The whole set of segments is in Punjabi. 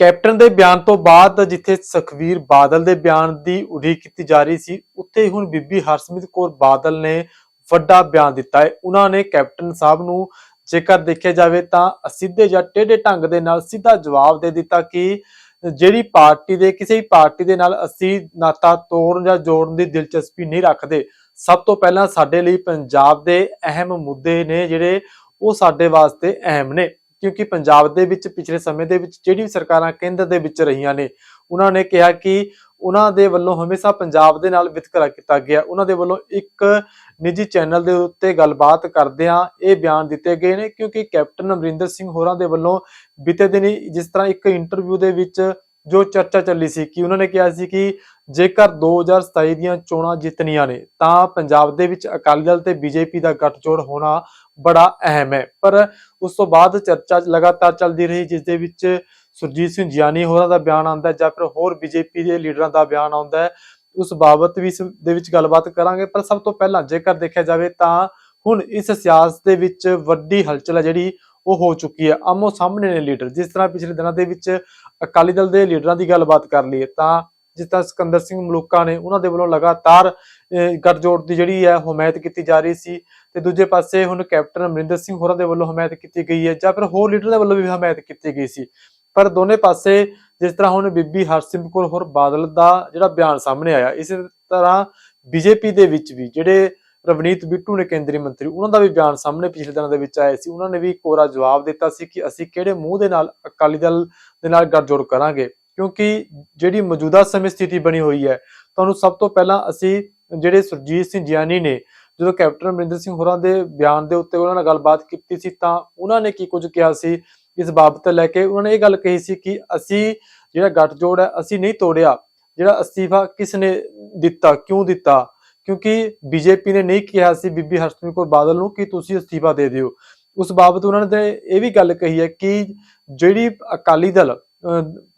ਕੈਪਟਨ ਦੇ ਬਿਆਨ ਤੋਂ ਬਾਅਦ ਜਿੱਥੇ ਸੁਖਵੀਰ ਬਾਦਲ ਦੇ ਬਿਆਨ ਦੀ ਉਡੀਕ ਕੀਤੀ ਜਾ ਰਹੀ ਸੀ, ਉੱਥੇ ਹੁਣ ਬੀਬੀ ਹਰਸਿਮਰਤ ਕੌਰ ਬਾਦਲ ਨੇ ਵੱਡਾ ਬਿਆਨ ਦਿੱਤਾ ਹੈ। ਉਹਨਾਂ ਨੇ ਕੈਪਟਨ ਸਾਹਿਬ ਨੂੰ ਜੇਕਰ ਦੇਖਿਆ ਜਾਵੇ ਤਾਂ ਸਿੱਧੇ ਜਾਂ ਟੇਢੇ ਢੰਗ ਦੇ ਨਾਲ ਸਿੱਧਾ ਜਵਾਬ ਦੇ ਦਿੱਤਾ ਕਿ ਜਿਹੜੀ ਪਾਰਟੀ ਦੇ, ਕਿਸੇ ਵੀ ਪਾਰਟੀ ਦੇ ਨਾਲ ਅਸੀਂ ਨਾਤਾ ਤੋੜਨ ਜਾਂ ਜੋੜਨ ਦੀ ਦਿਲਚਸਪੀ ਨਹੀਂ ਰੱਖਦੇ। ਸਭ ਤੋਂ ਪਹਿਲਾਂ ਸਾਡੇ ਲਈ ਪੰਜਾਬ ਦੇ ਅਹਿਮ ਮੁੱਦੇ ਨੇ ਜਿਹੜੇ ਉਹ ਸਾਡੇ ਵਾਸਤੇ ਅਹਿਮ ਨੇ। ਕਿਉਂਕਿ ਪੰਜਾਬ ਦੇ ਵਿੱਚ ਪਿਛਲੇ ਸਮੇਂ ਦੇ ਵਿੱਚ ਜਿਹੜੀ ਵੀ ਸਰਕਾਰਾਂ ਕੇਂਦਰ ਦੇ ਵਿੱਚ ਰਹੀਆਂ ਨੇ, ਉਹਨਾਂ ਨੇ ਕਿਹਾ ਕਿ ਉਹਨਾਂ ਦੇ ਵੱਲੋਂ ਹਮੇਸ਼ਾ ਪੰਜਾਬ ਦੇ ਨਾਲ ਵਿਤਕਰਾ ਕੀਤਾ ਗਿਆ। ਉਹਨਾਂ ਦੇ ਵੱਲੋਂ ਇੱਕ ਨਿੱਜੀ ਚੈਨਲ ਦੇ ਉੱਤੇ ਗੱਲਬਾਤ ਕਰਦਿਆਂ ਇਹ ਬਿਆਨ ਦਿੱਤੇ ਗਏ ਨੇ, ਕਿਉਂਕਿ ਕੈਪਟਨ ਅਮਰਿੰਦਰ ਸਿੰਘ ਹੋਰਾਂ ਦੇ ਵੱਲੋਂ ਬੀਤੇ ਦਿਨੀ ਜਿਸ ਤਰ੍ਹਾਂ ਇੱਕ ਇੰਟਰਵਿਊ ਦੇ ਵਿੱਚ ਜੋ ਚਰਚਾ ਚੱਲੀ ਸੀ ਕਿ ਉਹਨਾਂ ਨੇ ਕਿਹਾ ਸੀ ਕਿ ਜੇਕਰ 2027 ਦੀਆਂ ਚੋਣਾਂ ਜਿੱਤਣੀਆਂ ਨੇ, ਤਾਂ ਪੰਜਾਬ ਦੇ ਵਿੱਚ ਅਕਾਲੀ ਦਲ ਤੇ ਬੀਜੇਪੀ ਦਾ ਗੱਠਜੋੜ ਹੋਣਾ ਬੜਾ ਅਹਿਮ ਹੈ। ਪਰ ਉਸ ਤੋਂ ਬਾਅਦ ਚਰਚਾ ਲਗਾਤਾਰ ਚੱਲਦੀ ਰਹੀ, ਜਿਸ ਦੇ ਵਿੱਚ ਸੁਰਜੀਤ ਸਿੰਘ ਜਿਆਨੀ ਹੋਰਾਂ ਦਾ ਬਿਆਨ ਆਉਂਦਾ ਜਾਂ ਫਿਰ ਹੋਰ ਬੀਜੇਪੀ ਦੇ ਲੀਡਰਾਂ ਦਾ ਬਿਆਨ ਆਉਂਦਾ ਹੈ, ਉਸ ਬਾਬਤ ਵੀ ਇਸ ਦੇ ਵਿੱਚ ਗੱਲਬਾਤ ਕਰਾਂਗੇ। ਪਰ ਸਭ ਤੋਂ ਪਹਿਲਾਂ ਜੇਕਰ ਦੇਖਿਆ ਜਾਵੇ ਤਾਂ ਹੁਣ ਇਸ ਸਿਆਸਤ ਦੇ ਵਿੱਚ ਵੱਡੀ ਹਲਚਲ ਹੈ ਜਿਹੜੀ ਉਹ ਹੋ ਚੁੱਕੀ ਹੈ। ਆਮੋ ਸਾਹਮਣੇ ਨੇ ਲੀਡਰ। ਜਿਸ ਤਰ੍ਹਾਂ ਪਿਛਲੇ ਦਿਨਾਂ ਦੇ ਵਿੱਚ ਅਕਾਲੀ ਦਲ ਦੇ ਲੀਡਰਾਂ ਦੀ ਗੱਲਬਾਤ ਕਰ ਲਈਏ ਤਾਂ ਜਿਸ ਤਰ੍ਹਾਂ ਸਿਕੰਦਰ ਸਿੰਘ ਮਲੂਕਾ ਨੇ ਉਹਨਾਂ ਦੇ ਵੱਲੋਂ ਲਗਾਤਾਰ ਅਹ, ਗੱਠਜੋੜ ਦੀ ਜਿਹੜੀ ਹੈ ਹਮਾਇਤ ਕੀਤੀ ਜਾ ਰਹੀ ਸੀ ਤੇ ਦੂਜੇ ਪਾਸੇ ਹੁਣ ਕੈਪਟਨ ਅਮਰਿੰਦਰ ਸਿੰਘ ਹੋਰਾਂ ਦੇ ਵੱਲੋਂ ਹਮਾਇਤ ਕੀਤੀ ਗਈ ਹੈ ਜਾਂ ਫਿਰ ਹੋਰ ਲੀਡਰ ਦੇ ਵੱਲੋਂ ਵੀ ਹਮਾਇਤ ਕੀਤੀ ਗਈ ਸੀ। ਪਰ ਦੋਨੇ ਪਾਸੇ ਜਿਸ ਤਰ੍ਹਾਂ ਹੁਣ ਬੀਬੀ ਹਰਸਿਮਰਤ ਕੌਰ ਹੋਰ ਬਾਦਲ ਦਾ ਜਿਹੜਾ ਬਿਆਨ ਸਾਹਮਣੇ ਆਇਆ ਇਸੇ ਤਰ੍ਹਾਂ ਬੀਜੇਪੀ ਦੇ ਵਿੱਚ ਵੀ ਜਿਹੜੇ ਰਵਨੀਤ ਬਿੱਟੂ ਨੇ ਕੇਂਦਰੀ ਮੰਤਰੀ, ਉਹਨਾਂ ਦਾ ਵੀ ਬਿਆਨ ਸਾਹਮਣੇ ਪਿਛਲੇ ਦਿਨਾਂ ਦੇ ਵਿੱਚ ਆਇਆ ਸੀ। ਉਹਨਾਂ ਨੇ ਵੀ ਕੋਰਾ ਜਵਾਬ ਦਿੱਤਾ ਸੀ ਕਿ ਅਸੀਂ ਕਿਹੜੇ ਮੂੰਹ ਦੇ ਨਾਲ ਅਕਾਲੀ ਦਲ ਦੇ ਨਾਲ ਗੱਠਜੋੜ ਕਰਾਂਗੇ, ਕਿਉਂਕਿ ਜਿਹੜੀ ਮੌਜੂਦਾ ਸਮੇਂ ਸਥਿਤੀ ਬਣੀ ਹੋਈ ਹੈ, ਤੁਹਾਨੂੰ ਸਭ ਤੋਂ ਪਹਿਲਾਂ ਅਸੀਂ ਜਿਹੜੇ ਸੁਰਜੀਤ ਸਿੰਘ ਜਿਆਨੀ ਨੇ, ਜਦੋਂ ਕੈਪਟਨ ਅਮਰਿੰਦਰ ਸਿੰਘ ਹੋਰਾਂ ਦੇ ਬਿਆਨ ਦੇ ਉੱਤੇ ਉਹਨਾਂ ਨਾਲ ਗੱਲਬਾਤ ਕੀਤੀ ਸੀ, ਤਾਂ ਉਹਨਾਂ ਨੇ ਕੀ ਕੁਝ ਕਿਹਾ ਸੀ? ਇਸ ਬਾਬਤ ਲੈ ਕੇ ਉਹਨਾਂ ਨੇ ਇਹ ਗੱਲ ਕਹੀ ਸੀ ਕਿ ਅਸੀਂ ਜਿਹੜਾ ਗੱਠਜੋੜ ਹੈ, ਅਸੀਂ ਨਹੀਂ ਤੋੜਿਆ, ਜਿਹੜਾ ਅਸਤੀਫਾ ਕਿਸ ਨੇ ਦਿੱਤਾ, ਕਿਉਂ ਦਿੱਤਾ? ਕਿਉਂਕਿ ਬੀਜੇਪੀ ਨੇ ਨਹੀਂ ਕਿਹਾ ਸੀ ਬੀਬੀ ਹਰਸਿਮਰਤ ਕੌਰ ਬਾਦਲ ਨੂੰ ਕਿ ਤੁਸੀਂ ਅਸਤੀਫਾ ਦੇ ਦਿਓ। ਉਸ ਬਾਬਤ ਉਹਨਾਂ ਨੇ ਇਹ ਵੀ ਗੱਲ ਕਹੀ ਹੈ ਕਿ ਜਿਹੜੀ ਅਕਾਲੀ ਦਲ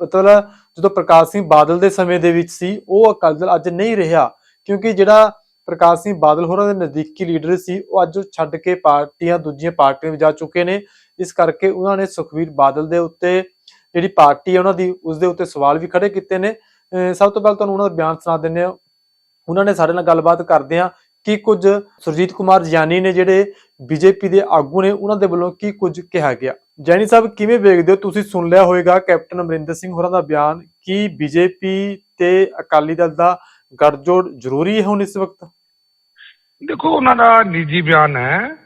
ਮਤਲਬ ਜਦੋਂ ਪ੍ਰਕਾਸ਼ ਸਿੰਘ ਬਾਦਲ ਦੇ ਸਮੇਂ ਦੇ ਵਿੱਚ ਸੀ, ਉਹ ਅਕਾਲੀ ਦਲ ਅੱਜ ਨਹੀਂ ਰਿਹਾ। ਕਿਉਂਕਿ ਜਿਹੜਾ ਪ੍ਰਕਾਸ਼ ਸਿੰਘ ਬਾਦਲ ਹੋਰਾਂ ਦੇ ਨਜ਼ਦੀਕੀ ਲੀਡਰ ਸੀ, ਉਹ ਅੱਜ ਛੱਡ ਕੇ ਪਾਰਟੀਆਂ ਦੂਜੀਆਂ ਪਾਰਟੀਆਂ ਵਿੱਚ ਜਾ ਚੁੱਕੇ ਨੇ। ਇਸ ਕਰਕੇ ਉਹਨਾਂ ਨੇ ਸੁਖਵੀਰ ਬਾਦਲ ਦੇ ਉੱਤੇ ਜਿਹੜੀ ਪਾਰਟੀ ਹੈ ਉਹਨਾਂ ਦੀ, ਉਸ ਦੇ ਉੱਤੇ ਸਵਾਲ ਵੀ ਖੜੇ ਕੀਤੇ ਨੇ। ਸਭ ਤੋਂ ਪਹਿਲਾਂ ਤੁਹਾਨੂੰ ਉਹਨਾਂ ਦਾ ਬਿਆਨ ਸੁਣਾ ਦਿੰਦੇ ਹਾਂ। ਉਹਨਾਂ ਨੇ ਸਾਡੇ ਨਾਲ ਗੱਲਬਾਤ ਕਰਦੇ ਆ ਕੀ ਕੁਝ ਸੁਰਜੀਤ ਕੁਮਾਰ ਜਿਆਨੀ ਨੇ ਜਿਹੜੇ ਬੀਜੇਪੀ ਦੇ ਆਗੂ ਨੇ ਉਹਨਾਂ ਦੇ ਵੱਲੋਂ ਕੀ ਕੁਝ ਕਿਹਾ ਗਿਆ। ਜੈਨੀ ਸਾਹਿਬ, ਕਿਵੇਂ ਵੇਖਦੇ ਹੋ? ਤੁਸੀਂ ਸੁਣ ਲਿਆ ਹੋਵੇਗਾ ਕੈਪਟਨ ਅਮਰਿੰਦਰ ਸਿੰਘ ਹੋਰਾਂ ਦਾ ਬਿਆਨ ਕਿ ਬੀਜੇਪੀ ਤੇ ਅਕਾਲੀ ਦਲ ਦਾ ਗੱਠਜੋੜ ਜ਼ਰੂਰੀ ਹੈ ਹੁਣ ਇਸ ਵਕਤ? ਦੇਖੋ, ਉਹਨਾਂ ਦਾ ਨਿੱਜੀ ਬਿਆਨ ਹੈ।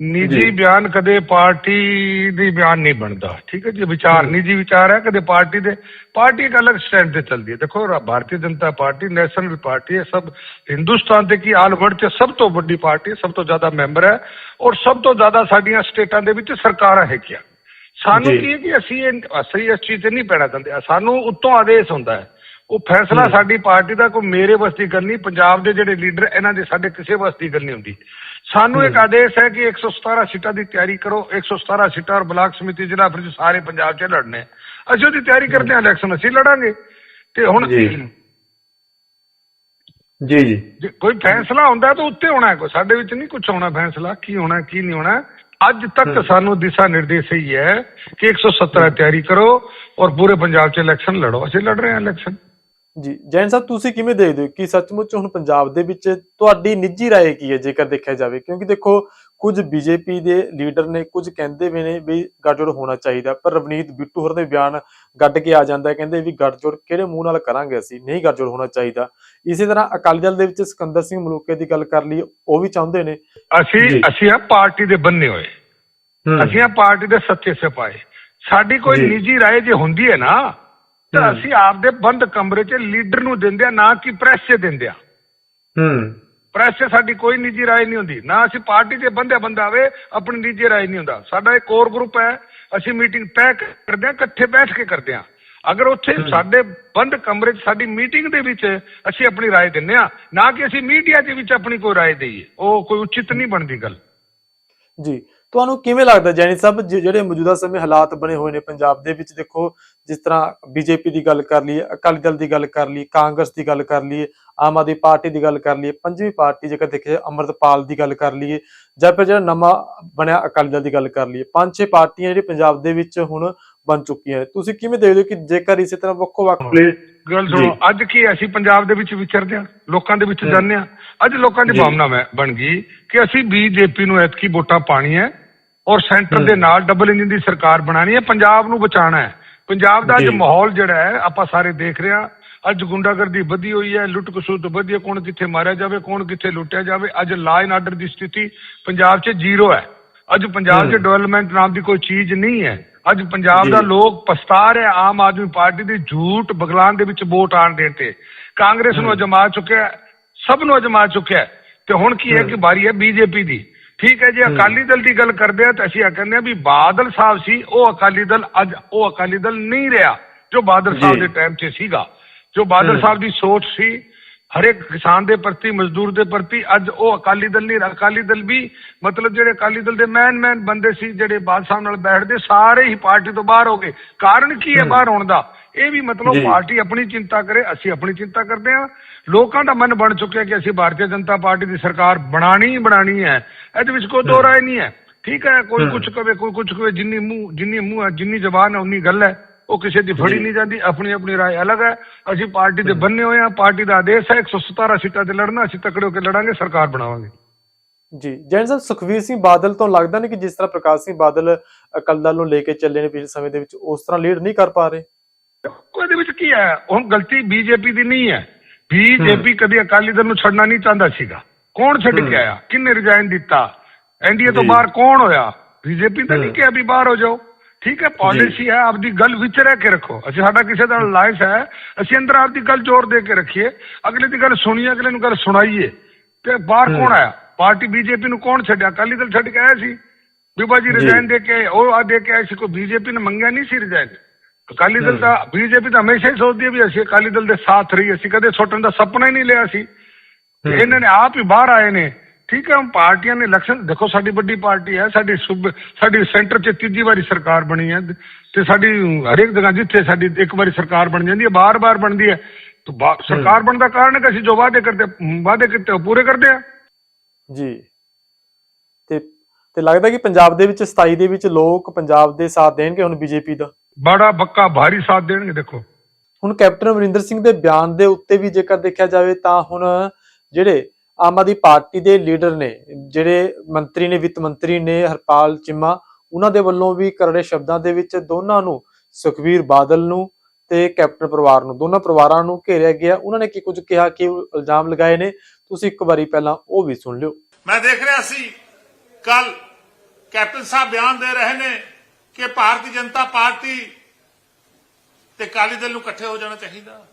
ਨਿੱਜੀ। ਬਿਆਨ ਕਦੇ ਪਾਰਟੀ ਦੀ ਬਿਆਨ ਨਹੀਂ ਬਣਦਾ ਠੀਕ ਹੈ ਜੀ ਵਿਚਾਰ। ਨਿੱਜੀ ਵਿਚਾਰ ਹੈ ਕਦੇ ਪਾਰਟੀ ਦੇ ਪਾਰਟੀ ਇੱਕ ਅਲੱਗ ਸਟੈਂਡ ਤੇ ਚੱਲਦੀ ਹੈ ਦੇਖੋ Bharatiya Janata party national party ਹੈ ਸਭ ਹਿੰਦੁਸਤਾਨ ਦੇ ਕੀ ਆਲ ਵਰਲਡ 'ਚ ਸਭ ਤੋਂ ਵੱਡੀ ਪਾਰਟੀ ਹੈ ਸਭ ਤੋਂ ਜ਼ਿਆਦਾ ਮੈਂਬਰ ਹੈ ਔਰ ਸਭ ਤੋਂ ਜ਼ਿਆਦਾ ਸਾਡੀਆਂ ਸਟੇਟਾਂ ਦੇ ਵਿੱਚ ਸਰਕਾਰਾਂ ਹੈਗੀਆਂ ਸਾਨੂੰ ਜੀ। ਕੀ ਹੈ ਕਿ ਅਸੀਂ ਇਹ- ਅਸੀਂ ਇਸ ਚੀਜ਼ ਤੇ ਨਹੀਂ ਪੈਣਾ ਦਿੰਦੇ ਸਾਨੂੰ ਉੱਤੋਂ ਆਦੇਸ਼ ਹੁੰਦਾ ਹੈ ਉਹ ਫੈਸਲਾ। ਸਾਡੀ ਪਾਰਟੀ ਦਾ ਕੋਈ ਮੇਰੇ ਵੱਸ ਦੀ ਗੱਲ ਨਹੀਂ ਪੰਜਾਬ ਦੇ ਜਿਹੜੇ ਲੀਡਰ ਇਹਨਾਂ ਦੇ ਸਾਡੇ ਕਿਸੇ ਵੱਸ ਦੀ ਗੱਲ ਨਹੀਂ ਹੁੰਦੀ ਸਾਨੂੰ ਇੱਕ। ਆਦੇਸ਼ ਹੈ ਕਿ 117 ਸੀਟਾਂ ਦੀ ਤਿਆਰੀ ਕਰੋ 117 ਸੀਟਾਂ ਔਰ ਬਲਾਕ ਸਮਿਤੀ ਜ਼ਿਲ੍ਹਾ ਫਿਰ ਸਾਰੇ ਪੰਜਾਬ 'ਚ ਲੜਨੇ ਅਸੀਂ ਉਹਦੀ ਤਿਆਰੀ ਕਰਦੇ ਹਾਂ ਇਲੈਕਸ਼ਨ ਅਸੀਂ ਲੜਾਂਗੇ। ਤੇ ਹੁਣ ਜੀ। ਜੀ ਕੋਈ ਫੈਸਲਾ ਹੁੰਦਾ ਤਾਂ ਉੱਤੇ ਹੋਣਾ ਕੋਈ ਸਾਡੇ ਵਿੱਚ ਨਹੀਂ ਕੁਝ ਹੋਣਾ ਫੈਸਲਾ ਕੀ ਹੋਣਾ ਕੀ ਨਹੀਂ ਹੋਣਾ ਅੱਜ ਤੱਕ। ਸਾਨੂੰ ਦਿਸ਼ਾ ਨਿਰਦੇਸ਼ ਹੀ ਹੈ ਕਿ 117 ਤਿਆਰੀ ਕਰੋ ਔਰ ਪੂਰੇ ਪੰਜਾਬ 'ਚ ਇਲੈਕਸ਼ਨ ਲੜੋ। ਅਸੀਂ ਲੜ ਰਹੇ ਹਾਂ ਇਲੈਕਸ਼ਨ ਜੀ ਜੈਨ ਸਾਹਿਬ ਤੁਸੀਂ ਕਿਵੇਂ ਦੇਖਦੇ ਹੋ ਕਿ ਸੱਚਮੁੱਚ ਹੁਣ ਪੰਜਾਬ ਦੇ ਵਿੱਚ ਤੁਹਾਡੀ ਨਿੱਜੀ رائے ਕੀ ਹੈ ਜੇਕਰ ਦੇਖਿਆ ਜਾਵੇ ਕਿਉਂਕਿ ਦੇਖੋ ਕੁਝ ਬੀਜੇਪੀ ਦੇ ਲੀਡਰ ਨੇ ਕੁਝ ਕਹਿੰਦੇ ਵੀ ਨੇ ਵੀ ਗੱਠਜੋੜ ਹੋਣਾ ਚਾਹੀਦਾ ਪਰ ਰਵਨੀਤ ਬਿੱਟੂ ਹੋਰ ਦੇ ਬਿਆਨ ਗੱਡ ਕੇ ਆ ਜਾਂਦਾ ਹੈ, ਕਹਿੰਦੇ ਵੀ ਗੱਠਜੋੜ ਕਿਹੜੇ ਮੂੰਹ ਨਾਲ ਕਰਾਂਗੇ ਅਸੀਂ ਨਹੀਂ ਗੱਠਜੋੜ ਹੋਣਾ ਚਾਹੀਦਾ ਇਸੇ ਤਰ੍ਹਾਂ ਅਕਾਲੀ ਦਲ ਦੇ ਵਿੱਚ ਸਿਕੰਦਰ ਸਿੰਘ ਮਲੂਕੇ ਦੀ ਗੱਲ ਕਰ ਲਈ ਉਹ ਵੀ ਚਾਹੁੰਦੇ ਨੇ ਅਸੀਂ ਜੀ। ਅਸੀਂ ਆ ਪਾਰਟੀ ਦੇ ਬੰਨੇ ਹੋਏ ਅਸੀਂ ਆ ਪਾਰਟੀ ਦੇ ਸੱਚੇ ਸਿਪਾਹੀ ਸਾਡੀ ਕੋਈ ਜੀ। ਨਿੱਜੀ رائے ਜੇ ਹੁੰਦੀ ਹੈ ਨਾ ਤਾਂ ਹਮ। ਅਸੀਂ ਆਪਦੇ ਬੰਦ ਕਮਰੇ 'ਚ ਲੀਡਰ ਨੂੰ ਦਿੰਦੇ ਆ ਨਾ ਕਿ ਪ੍ਰੈਸ 'ਚ ਦਿੰਦੇ ਆ ਹੂੰ ਪ੍ਰੈਸ 'ਚ ਸਾਡੀ ਕੋਈ ਨਿੱਜੀ رائے ਨਹੀਂ ਹੁੰਦੀ ਨਾ ਅਸੀਂ ਪਾਰਟੀ 'ਚ ਬੰਦੇ ਬੰਦਾ ਆਵੇ ਆਪਣੀ ਨਿੱਜੀ رائے ਨਹੀਂ ਹੁੰਦਾ ਸਾਡਾ ਇੱਕ ਕੋਰ ਗਰੁੱਪ ਹੈ ਅਸੀਂ ਮੀਟਿੰਗ ਤੈਅ ਕਰਦੇ ਹਾਂ ਇਕੱਠੇ ਬੈਠ ਕੇ ਕਰਦੇ ਹਾਂ ਅਗਰ ਉੱਥੇ ਹਮ। ਸਾਡੇ ਬੰਦ ਕਮਰੇ 'ਚ ਸਾਡੀ ਮੀਟਿੰਗ ਦੇ ਵਿੱਚ ਅਸੀਂ ਆਪਣੀ رائے ਦਿੰਦੇ ਹਾਂ ਨਾ ਕਿ ਅਸੀਂ ਮੀਡੀਆ ਦੇ ਵਿੱਚ ਆਪਣੀ ਕੋਈ رائے ਦਈਏ ਉਹ ਕੋਈ ਉਚਿਤ ਨਹੀਂ ਬਣਦੀ ਗੱਲ ਜੀ ਤੁਹਾਨੂੰ ਕਿਵੇਂ ਲੱਗਦਾ ਜੈਨੀ ਸਾਹਿਬ ਜਿਹੜੇ ਮੌਜੂਦਾ ਸਮੇਂ ਹਾਲਾਤ ਬਣੇ ਹੋਏ ਨੇ ਪੰਜਾਬ ਦੇ ਵਿੱਚ, ਦੇਖੋ, ਜਿਸ ਤਰ੍ਹਾਂ ਬੀਜੇਪੀ ਦੀ ਗੱਲ ਕਰ ਲਈਏ, ਅਕਾਲੀ ਦਲ ਦੀ ਗੱਲ ਕਰ ਲਈਏ, ਕਾਂਗਰਸ ਦੀ ਗੱਲ ਕਰ ਲਈਏ, ਆਮ ਆਦਮੀ ਪਾਰਟੀ ਦੀ ਗੱਲ ਕਰ ਲਈਏ, ਪੰਜਵੀਂ ਪਾਰਟੀ ਜੇਕਰ ਦੇਖੀਏ, ਅੰਮ੍ਰਿਤਪਾਲ ਦੀ ਗੱਲ ਕਰ ਲਈਏ, ਜਾਂ ਫਿਰ ਜਿਹੜਾ ਨਵਾਂ ਬਣਿਆ ਅਕਾਲੀ ਦਲ ਦੀ ਗੱਲ ਕਰ ਲਈਏ, ਪੰਜ ਛੇ ਪਾਰਟੀਆਂ ਜਿਹੜੀ ਪੰਜਾਬ ਦੇ ਵਿੱਚ ਹੁਣ ਬਣ ਚੁੱਕੀਆਂ ਨੇ। ਤੁਸੀਂ ਕਿਵੇਂ ਦੇਖਦੇ ਹੋ ਕਿ ਜੇਕਰ ਇਸੇ ਤਰ੍ਹਾਂ ਵੱਖੋ ਵੱਖ ਗੱਲ ਸੁਣੋ ਅੱਜ ਕੀ ਹੈ, ਅਸੀਂ ਪੰਜਾਬ ਦੇ ਵਿੱਚ ਵਿਚਰਦੇ ਹਾਂ ਲੋਕਾਂ ਦੇ ਵਿੱਚ ਜਾਂਦੇ ਹਾਂ। ਅੱਜ ਲੋਕਾਂ ਦੀ। ਭਾਵਨਾ ਬਣ ਗਈ ਕਿ ਅਸੀਂ ਬੀਜੇਪੀ ਨੂੰ ਐਤਕੀ ਵੋਟਾਂ ਪਾਣੀਆਂ ਔਰ ਸੈਂਟਰ ਦੇ ਨਾਲ ਡਬਲ ਇੰਜਨ ਦੀ ਸਰਕਾਰ ਬਣਾਣੀ ਹੈ ਪੰਜਾਬ ਨੂੰ ਬਚਾਉਣਾ ਹੈ। ਪੰਜਾਬ ਦਾ ਅੱਜ। ਮਾਹੌਲ ਜਿਹੜਾ ਹੈ ਆਪਾਂ ਸਾਰੇ ਦੇਖ ਰਹੇ ਹਾਂ। ਅੱਜ ਗੁੰਡਾਗਰਦੀ ਵਧੀ ਹੋਈ ਹੈ ਲੁੱਟ ਖਸੁੱਟ ਵਧੀ ਹੈ ਕੌਣ ਕਿੱਥੇ ਮਾਰਿਆ ਜਾਵੇ ਕੌਣ ਕਿੱਥੇ ਲੁੱਟਿਆ ਜਾਵੇ ਅੱਜ ਲਾਅ ਐਂਡ ਆਰਡਰ ਦੀ ਸਥਿਤੀ ਪੰਜਾਬ 'ਚ ਜ਼ੀਰੋ ਹੈ। ਅੱਜ ਪੰਜਾਬ 'ਚ। ਡਿਵੈਲਪਮੈਂਟ ਨਾਮ ਦੀ ਕੋਈ ਚੀਜ਼ ਨਹੀਂ ਹੈ। ਅੱਜ ਪੰਜਾਬ। ਦਾ ਲੋਕ ਪਛਤਾ ਰਿਹਾ ਆਮ ਆਦਮੀ ਪਾਰਟੀ ਦੀ ਝੂਠ ਬਗਲਾਨ ਦੇ ਵਿੱਚ ਵੋਟ ਆਣ ਦੇਣ ਤੇ ਕਾਂਗਰਸ ਨੂੰ। ਅਜਮਾ ਚੁੱਕਿਆ ਸਭ ਨੂੰ ਅਜਮਾ ਚੁੱਕਿਆ ਤੇ ਹੁਣ ਕੀ ਹੈ। ਕਿ ਵਾਰੀ ਹੈ ਬੀਜੇਪੀ ਦੀ ਠੀਕ ਹੈ ਜੇ। ਅਕਾਲੀ ਦਲ ਦੀ ਗੱਲ ਕਰਦੇ ਆ ਤਾਂ ਅਸੀਂ ਇਹ ਕਹਿੰਦੇ ਆ ਵੀ ਬਾਦਲ ਸਾਹਿਬ ਸੀ ਉਹ ਅਕਾਲੀ ਦਲ ਅੱਜ ਉਹ ਅਕਾਲੀ ਦਲ ਨਹੀਂ ਰਿਹਾ ਜੋ ਬਾਦਲ ਸਾਹਿਬ। ਦੇ ਟਾਈਮ 'ਚ ਸੀਗਾ ਜੋ ਬਾਦਲ। ਸਾਹਿਬ ਦੀ ਸੋਚ ਸੀ ਹਰੇਕ ਕਿਸਾਨ ਦੇ ਪ੍ਰਤੀ ਮਜ਼ਦੂਰ ਦੇ ਪ੍ਰਤੀ ਅੱਜ ਉਹ ਅਕਾਲੀ ਦਲ ਨਹੀਂ। ਅਕਾਲੀ ਦਲ ਵੀ ਮਤਲਬ ਜਿਹੜੇ ਅਕਾਲੀ ਦਲ ਦੇ ਮੈਨ ਮੈਨ ਬੰਦੇ ਸੀ ਜਿਹੜੇ ਬਾਦ ਸਾਹਿਬ ਨਾਲ ਬੈਠਦੇ ਸਾਰੇ ਹੀ ਪਾਰਟੀ ਤੋਂ ਬਾਹਰ ਹੋ ਗਏ ਕਾਰਨ ਕੀ ਹੈ। ਬਾਹਰ ਹੋਣ ਦਾ ਇਹ ਵੀ ਮਤਲਬ। ਪਾਰਟੀ ਆਪਣੀ ਚਿੰਤਾ ਕਰੇ ਅਸੀਂ ਆਪਣੀ ਚਿੰਤਾ ਕਰਦੇ ਹਾਂ ਲੋਕਾਂ ਦਾ ਮਨ ਬਣ ਚੁੱਕਿਆ ਕਿ ਅਸੀਂ ਭਾਰਤੀ ਜਨਤਾ ਪਾਰਟੀ ਦੀ ਸਰਕਾਰ ਬਣਾਣੀ ਹੀ ਬਣਾਣੀ ਹੈ ਇਹਦੇ ਵਿੱਚ ਕੋਈ ਦੋ ਰਾਏ ਨਹੀਂ ਹੈ ਠੀਕ ਹੈ ਕੋਈ। ਕੁਝ ਕਵੇ ਕੋਈ ਕੁਝ ਕਵੇ ਜਿੰਨੀ ਮੂੰਹ ਜਿੰਨੀ ਮੂੰਹ ਹੈ ਜਿੰਨੀ ਜ਼ਬਾਨ ਹੈ ਉਨੀ ਗੱਲ ਹੈ ਉਹ ਕਿਸੇ ਦੀ ਫੜੀ। ਨਹੀਂ ਜਾਂਦੀ ਆਪਣੀ ਆਪਣੀ ਰਾਏ ਅਲੱਗ ਹੈ। ਅਸੀਂ ਪਾਰਟੀ ਦੇ ਬੰਨੇ ਹੋਏ ਹਾਂ ਪਾਰਟੀ ਦਾ ਆਦੇਸ਼ ਹੈ 117 ਸੀਟਾਂ ਤੇ ਲੜਨਾ ਅਸੀਂ ਤਕੜੇ ਹੋ ਕੇ ਲੜਾਂਗੇ ਸਰਕਾਰ ਬਣਾਵਾਂਗੇ। ਜੀ। ਜੈਨ ਸਾਹਿਬ ਸੁਖਵੀਰ ਸਿੰਘ ਬਾਦਲ ਤੋਂ ਲੱਗਦਾ ਨਹੀਂ ਕਿ ਜਿਸ ਤਰ੍ਹਾਂ ਪ੍ਰਕਾਸ਼ ਸਿੰਘ ਬਾਦਲ ਅਕਾਲੀ ਦਲ ਨੂੰ ਲੈ ਕੇ ਚੱਲੇ ਨੇ ਪਿਛਲੇ ਸਮੇਂ ਦੇ ਵਿੱਚ ਉਸ ਤਰ੍ਹਾਂ ਲੀਡ ਨਹੀਂ ਕਰ ਪਾ ਰਹੇ? ਕੋਈ ਇਹਦੇ ਵਿੱਚ ਕੀ ਹੈ? ਹੁਣ ਗਲਤੀ ਬੀਜੇਪੀ ਦੀ ਨਹੀਂ ਹੈ। ਬੀਜੇਪੀ ਕਦੀ ਅਕਾਲੀ ਦਲ ਨੂੰ ਛੱਡਣਾ ਨਹੀਂ ਚਾਹੁੰਦਾ ਸੀਗਾ। ਕੌਣ ਛੱਡ। ਕੇ ਆਇਆ? ਕਿੰਨੇ ਰਿਜ਼ਾਈਨ ਦਿੱਤਾ? ਐਨਡੀਏ ਤੋਂ। ਬਾਹਰ ਕੌਣ ਹੋਇਆ? ਬੀਜੇਪੀ ਤਾਂ ਨਹੀਂ। ਕਿਹਾ ਵੀ ਬਾਹਰ ਹੋ ਜਾਓ। ਠੀਕ ਹੈ ਪਾਲਿਸੀ ਹੈ ਆਪਦੀ ਗੱਲ ਵਿੱਚ ਰਹਿ ਕੇ ਰੱਖੋ। ਅਸੀਂ ਸਾਡਾ ਕਿਸੇ ਦਾ ਲਾਇਸ ਹੈ ਅਸੀਂ ਅੰਦਰ ਆਪਦੀ ਗੱਲ ਜ਼ੋਰ ਦੇ ਕੇ ਰੱਖੀਏ। ਅਗਲੇ ਦੀ ਗੱਲ ਸੁਣੀਏ ਅਗਲੇ ਨੂੰ ਗੱਲ ਸੁਣਾਈਏ। ਤੇ ਬਾਹਰ। ਕੌਣ ਆਇਆ? ਪਾਰਟੀ ਬੀਜੇਪੀ ਨੂੰ ਕੌਣ ਛੱਡਿਆ? ਅਕਾਲੀ ਦਲ ਛੱਡ ਕੇ ਆਇਆ ਸੀ। ਬੀਬਾ ਜੀ। ਰਿਜ਼ਾਈਨ ਦੇ ਕੇ ਉਹ ਆ ਦੇ ਕੇ ਆਏ ਸੀ ਕੋਈ ਬੀਜੇਪੀ ਨੇ ਮੰਗਿਆ ਨਹੀਂ ਸੀ ਰਿਜ਼ਾਈਨ ਅਕਾਲੀ ਦਲ। ਦਾ ਬੀਜੇਪੀ ਤਾਂ ਹਮੇਸ਼ਾ ਹੀ ਸੋਚਦੀ ਹੈ ਵੀ ਅਸੀਂ ਅਕਾਲੀ ਦਲ ਦੇ ਸਾਥ ਰਹੀ ਅਸੀਂ ਕਦੇ ਛੋਟਣ ਦਾ ਸੁਪਨਾ ਹੀ ਨਹੀਂ ਲਿਆ ਸੀ। ਇਹਨਾਂ ਨੇ ਆਪ ਹੀ ਬਾਹਰ ਆਏ ਨੇ। ਠੀਕ ਹੈ ਹੁਣ ਪਾਰਟੀਆਂ ਨੇ ਇਲੈਕਸ਼ਨ ਦੇਖੋ ਸਾਡੀ ਵੱਡੀ ਪਾਰਟੀ ਹੈ ਸਾਡੀ ਸੂਬ ਸਾਡੀ ਸੈਂਟਰ 'ਚ ਤੀਜੀ ਵਾਰੀ ਸਰਕਾਰ ਬਣੀ ਹੈ ਤੇ ਸਾਡੀ ਹਰੇਕ ਜਗ੍ਹਾ ਜਿੱਥੇ ਸਾਡੀ ਇੱਕ ਵਾਰੀ ਸਰਕਾਰ ਬਣ ਜਾਂਦੀ ਹੈ ਬਾਰ-ਬਾਰ ਬਣਦੀ ਹੈ। ਤਾਂ ਬਾ- ਸਰਕਾਰ ਬਣਨ ਦਾ ਕਾਰਨ ਹੈ ਕਿ ਅਸੀਂ ਜੋ ਵਾਅਦੇ ਕਰਦੇ ਵਾਅਦੇ ਕੀਤੇ ਉਹ ਪੂਰੇ ਕਰਦੇ ਆ। ਜੀ। ਤੇ ਤੇ ਲੱਗਦਾ ਕਿ ਪੰਜਾਬ ਦੇ ਵਿੱਚ 27 ਦੇ ਵਿੱਚ ਲੋਕ ਪੰਜਾਬ ਦੇ ਸਾਥ ਦੇਣਗੇ ਹੁਣ ਬੀਜੇਪੀ ਦਾ? ਬੜਾ ਬੱਕਾ ਭਾਰੀ ਸਾਥ ਦੇਣਗੇ ਦੇਖੋ। ਹੁਣ ਕੈਪਟਨ ਅਮਰਿੰਦਰ ਸਿੰਘ ਦੇ ਬਿਆਨ ਦੇ ਉੱਤੇ ਵੀ ਜੇਕਰ ਦੇਖਿਆ ਜਾਵੇ ਤਾਂ ਹੁਣ ਜਿਹੜੇ ਆਮ ਆਦਮੀ ਪਾਰਟੀ ਦੇ ਲੀਡਰ ਨੇ, ਜਿਹੜੇ ਮੰਤਰੀ ਨੇ, ਵਿੱਤ ਮੰਤਰੀ ਨੇ, ਹਰਪਾਲ ਚਿੰਮਾ, ਉਹਨਾਂ ਦੇ ਵੱਲੋਂ ਵੀ ਕਰੜੇ ਸ਼ਬਦਾਂ ਦੇ ਵਿੱਚ ਦੋਨਾਂ ਨੂੰ, ਸੁਖਵੀਰ ਬਾਦਲ ਨੂੰ ਤੇ ਕੈਪਟਨ ਪਰਿਵਾਰ ਨੂੰ, ਦੋਨਾਂ ਪਰਿਵਾਰਾਂ ਨੂੰ ਘੇਰਿਆ ਗਿਆ। ਉਹਨਾਂ ਨੇ ਕੀ ਕੁਝ ਕਿਹਾ, ਕਿ ਇਲਜ਼ਾਮ ਲਗਾਏ ਨੇ? ਤੁਸੀਂ ਇੱਕ ਵਾਰੀ ਪਹਿਲਾਂ ਉਹ ਵੀ ਸੁਣ ਲਿਓ। ਮੈਂ ਦੇਖ ਰਿਹਾ ਸੀ ਕੱਲ ਕੈਪਟਨ ਸਾਹਿਬ ਬਿਆਨ ਦੇ ਰਹੇ ਨੇ ਕਿ ਭਾਰਤੀ ਜਨਤਾ ਪਾਰਟੀ ਤੇ ਅਕਾਲੀ ਦਲ ਨੂੰ ਇਕੱਠੇ ਹੋ ਜਾਣਾ ਚਾਹੀਦਾ।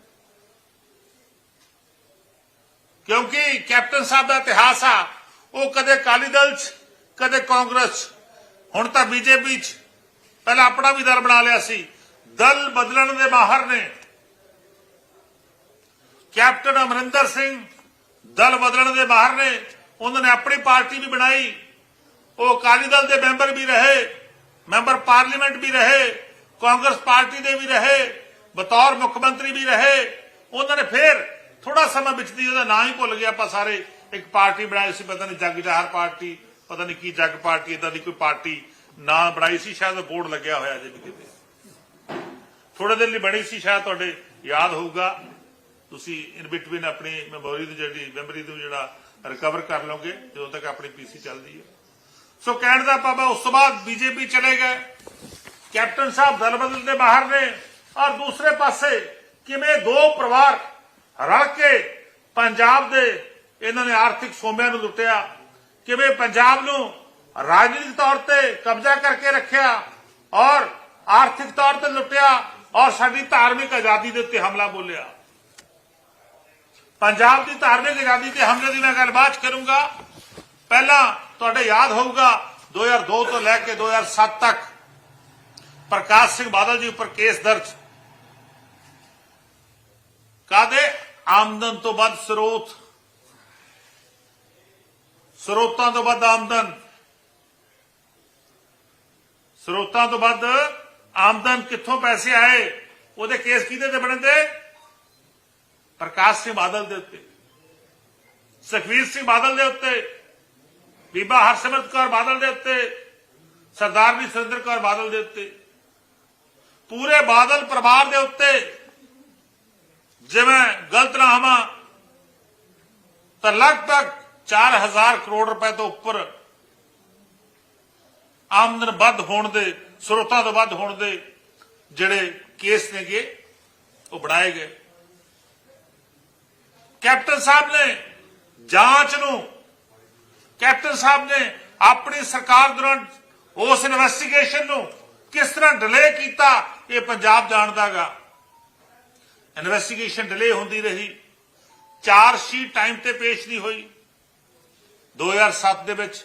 ਕਿਉਂਕਿ ਕੈਪਟਨ ਸਾਹਿਬ ਦਾ ਇਤਿਹਾਸ ਆ, ਉਹ ਕਦੇ ਅਕਾਲੀ ਦਲ 'ਚ, ਕਦੇ ਕਾਂਗਰਸ 'ਚ, ਹੁਣ ਤਾਂ ਬੀਜੇਪੀ 'ਚ। ਪਹਿਲਾਂ ਆਪਣਾ ਵੀ ਦਰ ਬਣਾ ਲਿਆ ਸੀ। ਦਲ ਬਦਲਣ ਦੇ ਮਾਹਰ ਨੇ। ਕੈਪਟਨ ਅਮਰਿੰਦਰ ਸਿੰਘ ਦਲ ਬਦਲਣ ਦੇ ਬਾਹਰ ਨੇ। ਉਹਨਾਂ ਨੇ ਆਪਣੀ ਪਾਰਟੀ ਵੀ ਬਣਾਈ। ਉਹ ਅਕਾਲੀ ਦਲ ਦੇ ਮੈਂਬਰ ਵੀ ਰਹੇ। ਮੈਂਬਰ ਪਾਰਲੀਮੈਂਟ ਵੀ ਰਹੇ। ਕਾਂਗਰਸ ਪਾਰਟੀ ਦੇ ਵੀ ਰਹੇ। ਬਤੌਰ ਮੁੱਖ ਮੰਤਰੀ ਵੀ ਰਹੇ। ਉਹਨਾਂ ਨੇ ਫਿਰ ਥੋੜਾ ਸਮਾਂ ਵਿੱਚ ਦੀ ਉਹਦਾ ਨਾਂ ਹੀ ਭੁੱਲ ਗਿਆ ਆਪਾਂ ਸਾਰੇ। ਇੱਕ ਪਾਰਟੀ ਬਣਾਈ ਸੀ, ਪਤਾ ਨਹੀਂ ਜੱਗ ਜਹਰ ਪਾਰਟੀ, ਪਤਾ ਨਹੀਂ ਕੀ ਜੱਗ ਪਾਰਟੀ ਇਦਾਂ ਦੀ ਕੋਈ ਪਾਰਟੀ ਨਾਂ ਬਣਾਈ ਸੀ, ਸ਼ਾਇਦ ਬੋਰਡ ਲੱਗਿਆ ਹੋਇਆ ਜੇ ਵੀ ਕਿਤੇ। ਥੋੜੇ ਦਿਨ ਲਈ ਬਣੀ ਸੀ, ਸ਼ਾਇਦ ਤੁਹਾਡੇ ਯਾਦ ਹੋਊਗਾ। ਤੁਸੀਂ ਇਨ ਬਿਟਵੀਨ ਆਪਣੀ ਮੈਮੋਰੀ ਦੀ ਜਿਹੜੀ ਮੈਮਰੀ ਨੂੰ ਜਿਹੜਾ ਰਿਕਵਰ ਕਰ ਲਓਗੇ, ਜਦੋਂ ਤੱਕ ਆਪਣੀ ਪੀਸੀ ਚੱਲਦੀ ਹੈ। ਸੋ ਕਹਿਣ ਦਾ ਪਾਪਾ ਉਸ ਤੋਂ ਬਾਅਦ ਬੀਜੇਪੀ ਚਲੇ ਗਏ। ਕੈਪਟਨ ਸਾਹਿਬ ਦਲ ਬਦਲ ਦੇ ਬਾਹਰ ਨੇ। ਔਰ ਦੂਸਰੇ ਪਾਸੇ ਕਿਵੇਂ ਦੋ ਪਰਿਵਾਰ ਰਲ ਕੇ ਪੰਜਾਬ ਦੇ ਇਹਨਾਂ ਨੇ ਆਰਥਿਕ ਸੋਮਿਆਂ ਨੂੰ ਲੁੱਟਿਆ, ਕਿਵੇਂ ਪੰਜਾਬ ਨੂੰ ਰਾਜਨੀਤਿਕ ਤੌਰ ਤੇ ਕਬਜ਼ਾ ਕਰਕੇ ਰੱਖਿਆ ਔਰ ਆਰਥਿਕ ਤੌਰ ਤੇ ਲੁੱਟਿਆ ਔਰ ਸਾਡੀ ਧਾਰਮਿਕ ਆਜ਼ਾਦੀ ਦੇ ਉੱਤੇ ਹਮਲਾ ਬੋਲਿਆ। ਪੰਜਾਬ ਦੀ ਧਾਰਮਿਕ ਆਜ਼ਾਦੀ ਤੇ ਹਮਲੇ ਦੀ ਮੈਂ ਗੱਲਬਾਤ ਕਰੂੰਗਾ। ਪਹਿਲਾਂ ਤੁਹਾਡੇ ਯਾਦ ਹੋਊਗਾ 2002 ਤੋਂ ਲੈ ਕੇ 2007 ਤੱਕ ਪ੍ਰਕਾਸ਼ ਸਿੰਘ ਬਾਦਲ ਜੀ ਉੱਪਰ ਕੇਸ ਦਰਜ। ਕਾਦੇ ਆਮਦਨ ਤੋਂ ਵੱਧ ਸਰੋਤ। ਸਰੋਤਾਂ ਤੋਂ ਵੱਧ ਆਮਦਨ। ਸਰੋਤਾਂ ਤੋਂ ਵੱਧ ਆਮਦਨ ਕਿੱਥੋਂ ਪੈਸੇ ਆਏ? ਉਹਦੇ ਕੇਸ ਕਿਹਦੇ ਤੇ ਬਣੇ ਤੇ ਪ੍ਰਕਾਸ਼ ਸਿੰਘ ਬਾਦਲ ਦੇ ਉੱਤੇ। ਸੁਖਵੀਰ ਸਿੰਘ ਬਾਦਲ ਦੇ ਉੱਤੇ। ਬੀਬਾ ਹਰਸਿਮਰਤ ਕੌਰ ਬਾਦਲ ਦੇ ਉੱਤੇ। ਸਰਦਾਰਨੀ ਸੁਰਿੰਦਰ ਕੌਰ ਬਾਦਲ ਦੇ ਉੱਤੇ। ਪੂਰੇ ਬਾਦਲ ਪਰਿਵਾਰ ਦੇ ਉੱਤੇ। ਜਿਵੇਂ ਗਲਤ ਨਾ ਹਮਾ ਤਾਂ ਲਗਭਗ 4000 ਕਰੋੜ ਰੁਪਏ ਤੋਂ ਉੱਪਰ ਆਮਦਨ ਵੱਧ ਹੋਣ ਦੇ, ਸਰੋਤਾਂ ਤੋਂ ਵੱਧ ਹੋਣ ਦੇ ਜਿਹੜੇ ਕੇਸ ਨੇਗੇ, ਉਹ ਬਣਾਏ ਗਏ। ਕੈਪਟਨ ਸਾਹਿਬ ਨੇ ਜਾਂਚ ਨੂੰ, ਕੈਪਟਨ ਸਾਹਿਬ ਨੇ ਆਪਣੀ ਸਰਕਾਰ ਦੌਰਾਨ ਉਸ ਇਨਵੈਸਟੀਗੇਸ਼ਨ ਨੂੰ ਕਿਸ ਤਰ੍ਹਾਂ ਡਿਲੇ ਕੀਤਾ, ਇਹ ਪੰਜਾਬ ਜਾਣਦਾਗਾ ਇਨਵੈਸਟੀਗੇਸ਼ਨ ਡਿਲੇ ਹੁੰਦੀ ਰਹੀ ਚਾਰ ਸ਼ੀਟ ਟਾਈਮ ਤੇ ਪੇਸ਼ ਨਹੀਂ ਹੋਈ 2007 ਦੇ ਵਿੱਚ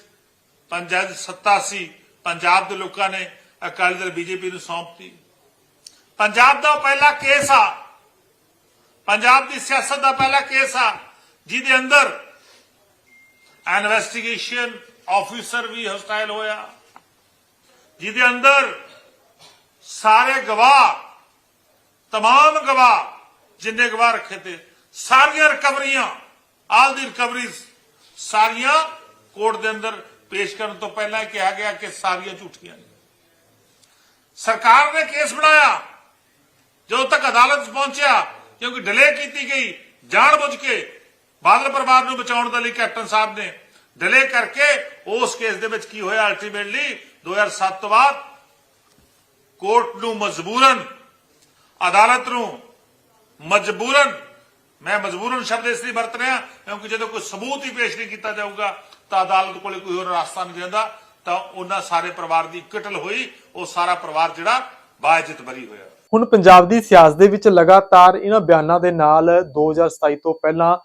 ਪੰਜਾਬ ਸੱਤਾ ਸੀ ਪੰਜਾਬ ਦੇ ਲੋਕਾਂ ਨੇ ਅਕਾਲੀ ਦਲ ਬੀਜੇਪੀ ਨੂੰ ਸੌਂਪਤੀ ਪੰਜਾਬ ਦਾ ਉਹ ਪਹਿਲਾ ਕੇਸ ਆ ਪੰਜਾਬ ਦੀ ਸਿਆਸਤ ਦਾ ਪਹਿਲਾ ਕੇਸ ਆ ਜਿਹਦੇ ਅੰਦਰ ਇਨਵੈਸਟੀਗੇਸ਼ਨ ਆਫੀਸਰ ਵੀ ਹਸਟਾਈਲ ਹੋਇਆ ਜਿਹਦੇ ਅੰਦਰ ਸਾਰੇ ਗਵਾਹ तमाम ਗਵਾਹ ਜਿੰਨੇ ਗਵਾਹ ਰੱਖੇ ਤੇ ਸਾਰੀਆਂ ਰਿਕਵਰੀਆਂ, ਆਲ ਦੀ ਰਿਕਵਰੀਜ਼ ਸਾਰੀਆਂ ਕੋਰਟ ਦੇ ਅੰਦਰ ਪੇਸ਼ ਕਰਨ ਤੋਂ ਪਹਿਲਾਂ ਕਿਹਾ ਗਿਆ ਕਿ ਸਾਰੀਆਂ ਝੂਠੀਆਂ ਨੇ। ਸਰਕਾਰ ਨੇ ਕੇਸ ਬਣਾਇਆ, ਜਦੋਂ ਤੱਕ ਅਦਾਲਤ 'ਚ ਪਹੁੰਚਿਆ, ਕਿਉਂਕਿ ਡਿਲੇ ਕੀਤੀ ਗਈ ਜਾਣ ਬੁੱਝ ਕੇ ਬਾਦਲ ਪਰਿਵਾਰ ਨੂੰ ਬਚਾਉਣ ਦੇ ਲਈ ਕੈਪਟਨ ਸਾਹਿਬ ਨੇ ਡਿਲੇ ਕਰਕੇ ਉਸ ਕੇਸ ਦੇ ਵਿੱਚ ਕੀ ਹੋਇਆ ਅਲਟੀਮੇਟਲੀ 2007 ਤੋਂ ਬਾਅਦ ਕੋਰਟ ਨੂੰ ਮਜਬੂਰਨ ਅਦਾਲਤ ਨੂੰ ਮਜਬੂਰਨ। ਮੈਂ ਮਜਬੂਰਨ ਸ਼ਬਦ ਇਸ ਲਈ ਵਰਤ ਰਿਹਾ ਕਿਉਂਕਿ ਜਦੋਂ ਕੋਈ ਸਬੂਤ ਹੀ ਪੇਸ਼ ਨਹੀਂ ਕੀਤਾ ਜਾਊਗਾ, ਤਾਂ ਅਦਾਲਤ ਕੋਲੇ ਕੋਈ ਹੋਰ ਰਸਤਾ ਨਹੀਂ ਰਹਿੰਦਾ, ਤਾਂ ਉਹਨਾਂ ਸਾਰੇ ਪਰਿਵਾਰ ਦੀ ਕਟਲ ਹੋਈ, ਉਹ ਸਾਰਾ ਪਰਿਵਾਰ ਜਿਹੜਾ ਬਾਇਜ਼ਤ ਬਰੀ ਹੋਇਆ। ਹੁਣ ਪੰਜਾਬ ਦੀ ਸਿਆਸਤ ਦੇ ਵਿੱਚ ਲਗਾਤਾਰ ਇਹਨਾਂ ਬਿਆਨਾਂ ਦੇ ਨਾਲ 2027 ਤੋਂ ਪਹਿਲਾਂ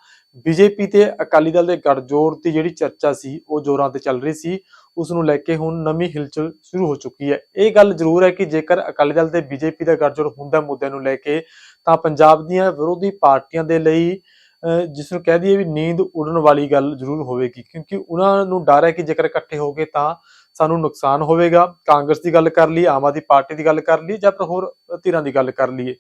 ਬੀਜੇਪੀ ਤੇ ਅਕਾਲੀ ਦਲ ਦੇ ਗੱਠਜੋੜ ਦੀ ਜਿਹੜੀ ਚਰਚਾ ਸੀ, ਉਹ ਜ਼ੋਰਾਂ ਤੇ ਚੱਲ ਰਹੀ ਸੀ। ਉਸ ਨੂੰ ਲੈ ਕੇ ਹੁਣ ਨਵੀਂ ਹਿਲਚੁਲ ਸ਼ੁਰੂ ਹੋ ਚੁੱਕੀ ਹੈ। ਇਹ ਗੱਲ ਜ਼ਰੂਰ ਹੈ ਕਿ ਜੇਕਰ ਅਕਾਲੀ ਦਲ ਤੇ ਬੀਜੇਪੀ ਦਾ ਗੱਠਜੋੜ ਹੁੰਦਾ ਮੁੱਦਿਆਂ ਨੂੰ ਲੈ ਕੇ ਤਾਂ ਪੰਜਾਬ ਦੀਆਂ ਵਿਰੋਧੀ ਪਾਰਟੀਆਂ ਦੇ ਲਈ ਅਹ, ਜਿਸ ਨੂੰ ਕਹਿ ਦਈਏ ਵੀ ਨੀਂਦ ਉਡਣ ਵਾਲੀ ਗੱਲ ਜ਼ਰੂਰ ਹੋਵੇਗੀ ਕਿਉਂਕਿ ਉਹਨਾਂ ਨੂੰ ਡਰ ਹੈ ਕਿ ਜੇਕਰ ਇਕੱਠੇ ਹੋ ਗਏ ਤਾਂ ਸਾਨੂੰ ਨੁਕਸਾਨ ਹੋਵੇਗਾ। ਕਾਂਗਰਸ ਦੀ ਗੱਲ ਕਰ ਲਈ ਆਮ ਆਦਮੀ ਪਾਰਟੀ ਦੀ ਗੱਲ ਕਰ ਲਈ ਜਾਂ ਫਿਰ ਹੋਰ ਧਿਰਾਂ ਦੀ ਗੱਲ ਕਰ ਲਈਏ।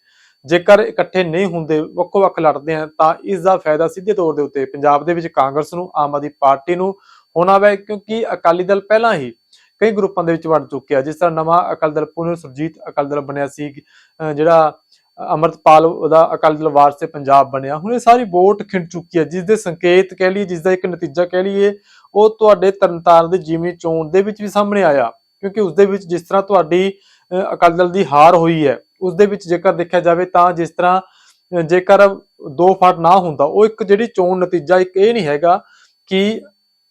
ਜੇਕਰ ਇਕੱਠੇ ਨਹੀਂ ਹੁੰਦੇ ਵੱਖੋ ਵੱਖ ਲੜਦੇ ਆ ਤਾਂ ਇਸ ਦਾ ਫਾਇਦਾ ਸਿੱਧੇ ਤੌਰ ਦੇ ਉੱਤੇ ਪੰਜਾਬ ਦੇ ਵਿੱਚ ਕਾਂਗਰਸ ਨੂੰ ਆਮ ਆਦਮੀ ਪਾਰਟੀ ਨੂੰ ਹੋਣਾ ਵੈ ਕਿਉਂਕਿ ਅਕਾਲੀ ਦਲ ਪਹਿਲਾਂ ਹੀ ਕਈ ਗਰੁੱਪਾਂ ਦੇ ਵਿੱਚ ਵੰਡ ਚੁੱਕਿਆ ਜਿਸ ਤਰ੍ਹਾਂ ਨਵਾਂ ਅਕਾਲੀ ਦਲ ਪੁਨਰ ਸੁਰਜੀਤ ਅਕਾਲੀ ਦਲ ਬਣਿਆ ਸੀ ਅਹ ਜਿਹੜਾ ਅਮਰਤਪਾਲ ਦਾ ਅਕਾਲੀ ਦਲ ਵਾਰਸ ਤੇ ਪੰਜਾਬ ਬਣਿਆ। ਹੁਣ ਇਹ ਸਾਰੀ ਵੋਟ ਖਿੰਡ ਚੁੱਕੀ ਹੈ ਜਿਸ ਦੇ ਸੰਕੇਤ ਕਹਿ ਲਈਏ ਜਿਸ ਦਾ ਇੱਕ ਨਤੀਜਾ ਕਹਿ ਲਈਏ, ਉਹ ਤੁਹਾਡੇ ਤਰਨਤਾਰਨ ਦੇ ਜਿਮੀ ਚੋਣ ਦੇ ਵਿੱਚ ਵੀ ਸਾਹਮਣੇ ਆਇਆ। ਕਿਉਂਕਿ ਉਸ ਦੇ ਵਿੱਚ ਜਿਸ ਤਰ੍ਹਾਂ ਤੁਹਾਡੀ ਅਕਾਲੀ ਦਲ ਦੀ ਹਾਰ ਹੋਈ ਹੈ ਉਸ ਦੇ ਵਿੱਚ ਜੇਕਰ ਦੇਖਿਆ ਜਾਵੇ ਤਾਂ ਜਿਸ ਤਰ੍ਹਾਂ ਜੇਕਰ ਦੋ ਫਾਟ ਨਾ ਹੁੰਦਾ, ਉਹ ਇੱਕ ਜਿਹੜੀ ਚੋਣ ਨਤੀਜਾ ਇੱਕ ਇਹ ਨਹੀਂ ਹੈਗਾ ਕਿ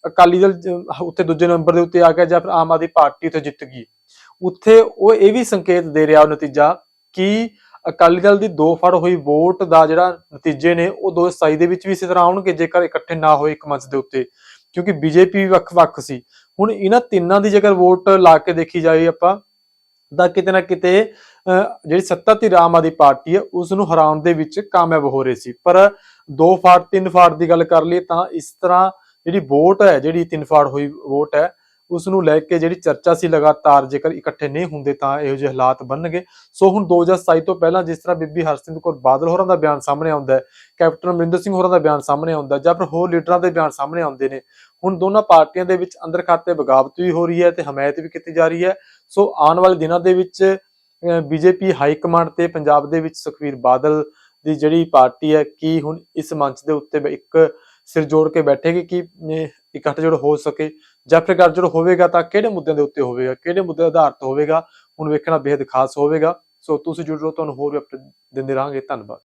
ਅਕਾਲੀ ਦਲ ਜ- ਉੱਥੇ ਦੂਜੇ ਨੰਬਰ ਦੇ ਉੱਤੇ ਆ ਗਿਆ ਜਾਂ ਫਿਰ ਆਮ ਆਦਮੀ ਪਾਰਟੀ ਉੱਥੇ ਜਿੱਤ ਗਈ। ਉੱਥੇ ਉਹ ਇਹ ਵੀ ਸੰਕੇਤ ਦੇ ਰਿਹਾ ਉਹ ਨਤੀਜਾ ਕਿ ਅਕਾਲੀ ਦਲ ਦੀ ਦੋ ਫੜ ਹੋਈ ਵੋਟ ਦਾ ਜਿਹੜਾ ਨਤੀਜੇ ਨੇ ਉਹ 2027 ਦੇ ਵਿੱਚ ਵੀ ਇਸੇ ਤਰ੍ਹਾਂ ਆਉਣਗੇ ਜੇਕਰ ਇਕੱਠੇ ਨਾ ਹੋਏ ਇੱਕ ਮੰਚ ਦੇ ਉੱਤੇ। ਕਿਉਂਕਿ ਬੀਜੇਪੀ ਵੀ ਵੱਖ-ਵੱਖ ਸੀ। ਹੁਣ ਇਹਨਾਂ ਤਿੰਨਾਂ ਦੀ ਜੇਕਰ ਵੋਟ ਲਾ ਕੇ ਦੇਖੀ ਜਾਏ ਆਪਾਂ ਤਾਂ ਕਿਤੇ ਨਾ ਕਿਤੇ ਅਹ, ਜਿਹੜੀ ਸੱਤਾ ਧਿਰ ਆਮ ਆਦਮੀ ਪਾਰਟੀ ਹੈ ਉਸ ਨੂੰ ਹਰਾਉਣ ਦੇ ਵਿੱਚ ਕਾਮਯਾਬ ਹੋ ਰਹੇ ਸੀ। ਪਰ ਦੋ ਫਾੜ ਤਿੰਨ ਫਾੜ ਦੀ ਗੱਲ ਕਰ ਲਈਏ ਤਾਂ ਇਸ ਤਰ੍ਹਾਂ ਜਿਹੜੀ ਵੋਟ ਹੈ ਜਿਹੜੀ ਤਿੰਨ ਫਾੜ ਹੋਈ ਵੋਟ ਹੈ ਉਸ ਨੂੰ ਲੈ ਕੇ ਜਿਹੜੀ ਚਰਚਾ ਸੀ ਲਗਾਤਾਰ ਜੇਕਰ ਇਕੱਠੇ ਨਹੀਂ ਹੁੰਦੇ ਤਾਂ ਇਹੋ ਜਿਹੇ ਹਾਲਾਤ ਬਣਨਗੇ। ਸੋ ਹੁਣ 2027 ਤੋਂ ਪਹਿਲਾਂ ਜਿਸ ਤਰ੍ਹਾਂ ਬੀਬੀ ਹਰਸਿੰਦਰ ਕੌਰ ਬਾਦਲ ਹੋਰਾਂ ਦਾ ਬਿਆਨ ਸਾਹਮਣੇ ਆਉਂਦਾ ਹੈ, ਕੈਪਟਨ ਅਮਰਿੰਦਰ ਸਿੰਘ ਹੋਰਾਂ ਦਾ ਬਿਆਨ ਸਾਹਮਣੇ ਆਉਂਦਾ ਜਾਂ ਫਿਰ ਹੋਰ ਲੀਡਰਾਂ ਦੇ ਬਿਆਨ ਸਾਹਮਣੇ ਆਉਂਦੇ ਨੇ, ਹੁਣ ਦੋਨਾਂ ਪਾਰਟੀਆਂ ਦੇ ਵਿੱਚ ਅੰਦਰ ਖਾਤੇ ਬਗਾਵਤ ਵੀ ਹੋ ਰਹੀ ਹੈ ਤੇ ਹਮਾਇਤ ਵੀ ਕੀਤੀ ਜਾ ਰਹੀ ਹੈ। ਸੋ ਆਉਣ ਵਾਲੇ ਦਿਨਾਂ ਦੇ ਵਿੱਚ ਬੀਜੇਪੀ ਹਾਈ ਕਮਾਂਡ ਤੇ ਪੰਜਾਬ ਦੇ ਵਿੱਚ ਸੁਖਵੀਰ ਬਾਦਲ ਦੀ ਜਿਹੜੀ ਪਾਰਟੀ ਹੈ, ਕੀ ਹੁਣ ਇਸ ਮੰਚ ਦੇ ਉੱਤੇ ਇੱਕ ਸਿਰ ਜੋੜ ਕੇ ਬੈਠੇਗੀ, ਕਿ ਇਕੱਠ ਜੋੜ ਹੋ ਸਕੇ? ਜਾਂ ਫਿਰ ਗੱਠਜੋੜ ਹੋਵੇਗਾ ਤਾਂ ਕਿਹੜੇ ਮੁੱਦਿਆਂ ਦੇ ਉੱਤੇ ਹੋਵੇਗਾ, ਕਿਹੜੇ ਮੁੱਦੇ ਆਧਾਰਿਤ ਹੋਵੇਗਾ, ਹੁਣ ਵੇਖਣਾ ਬੇहद ਖਾਸ ਹੋਵੇਗਾ। ਸੋ ਤੁਸੀਂ ਜੁੜ ਰਹੋ, ਤੁਹਾਨੂੰ ਹੋਰ ਵੀ ਅਪਡੇਟ ਦਿੰਦੇ ਰਹਾਂਗੇ। ਧੰਨਵਾਦ।